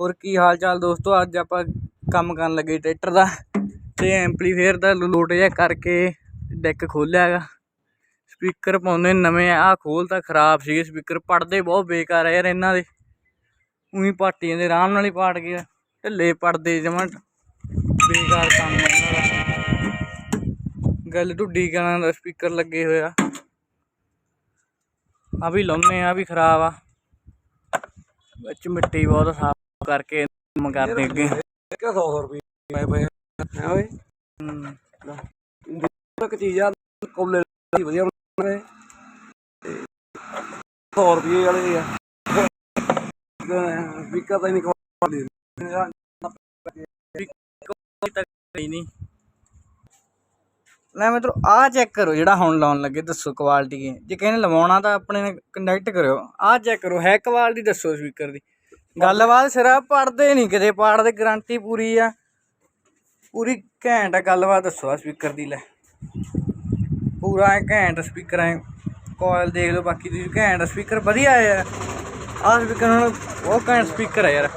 ਹੋਰ ਕੀ ਹਾਲ ਚਾਲ ਦੋਸਤੋ? ਅੱਜ ਆਪਾਂ ਕੰਮ ਕਰਨ ਲੱਗੇ ਟਰੈਕਟਰ ਦਾ ਤੇ ਐਂਪਲੀਫੇਅਰ ਦਾ ਲੋਟ ਜਿਹਾ ਕਰਕੇ ਡੈਕ ਖੋਲਿਆ ਹੈਗਾ। ਸਪੀਕਰ ਪਾਉਂਦੇ ਨਵੇਂ ਆ ਖੋਲਤਾ ਖਰਾਬ ਸੀਗੇ ਸਪੀਕਰ, ਪੜਦੇ ਬਹੁਤ ਬੇਕਾਰ ਆ ਯਾਰ ਇਹਨਾਂ ਦੇ। ਉਹੀ ਪਾਟੀ ਜਾਂਦੇ, ਆਰਾਮ ਨਾਲ ਹੀ ਪਾਟ ਗਏ ਢਿੱਲੇ ਪੜਦੇ ਜਮਾਂ ਬੇਕਾਰ ਕੰਮ ਇਹਨਾਂ ਦਾ। ਗੱਲ ਢੁੱਡੀ ਕਰਾਂ ਦਾ ਸਪੀਕਰ ਲੱਗੇ ਹੋਇਆ ਆ। ਵੀ ਲਾਉਨੇ ਆ ਵੀ ਖਰਾਬ ਆ। ਵਿੱਚ ਮਿੱਟੀ ਬਹੁਤ ਸਾਫ਼ ਕਰਕੇ ਕੰਮ ਕਰਦੇ ਅੱਗੇ। ਕਿਆ 100 ਰੁਪਏ ਪਏ ਪਏ ਹੈ ਓਏ। ਹਮ, ਇੱਕ ਚੀਜ਼ ਆ ਕੋਲੇ ਦੀ ਵਧੀਆ ਬਣਾਏ 100 ਰੁਪਏ ਵਾਲੇ ਆ। ਵਿਕਾ ਤਾਂ ਨਹੀਂ ਕੋਲ ਕੋਈ ਤੱਕ ਨਹੀਂ ਲੈ ਮਿੱਤਰੋ ਆਹ ਚੈੱਕ ਕਰੋ ਜਿਹੜਾ ਹੁਣ ਲਾਉਣ ਲੱਗੇ ਦੱਸੋ ਕੁਆਲਿਟੀ ਕੀ। ਜੇ ਕਿਸੇ ਨੇ ਲਵਾਉਣਾ ਤਾਂ ਆਪਣੇ ਨਾਲ ਕੰਟੈਕਟ ਕਰਿਓ। ਆਹ ਚੈੱਕ ਕਰੋ ਹੈ ਕੁਆਲਿਟੀ ਦੱਸੋ ਸਪੀਕਰ ਦੀ। ਗੱਲਬਾਤ ਸਿਰਾ ਪੜਦੇ ਨਹੀਂ ਕਿਤੇ ਪਾੜਦੇ ਗਰੰਟੀ ਪੂਰੀ ਆ। ਪੂਰੀ ਘੈਂਟ ਆ ਗੱਲਬਾਤ, ਦੱਸੋ ਆ ਸਪੀਕਰ ਦੀ ਲੈ। ਪੂਰਾ ਐ ਘੈਂਟ ਸਪੀਕਰ, ਐ ਕੋਇਲ ਦੇਖ ਲਓ, ਬਾਕੀ ਤੁਸੀਂ ਘੈਂਟ ਸਪੀਕਰ ਵਧੀਆ ਆ। ਯਾਰ ਆਹ ਸਪੀਕਰ ਹੁਣ ਉਹ ਘੈਂਟ ਸਪੀਕਰ ਆ ਯਾਰ।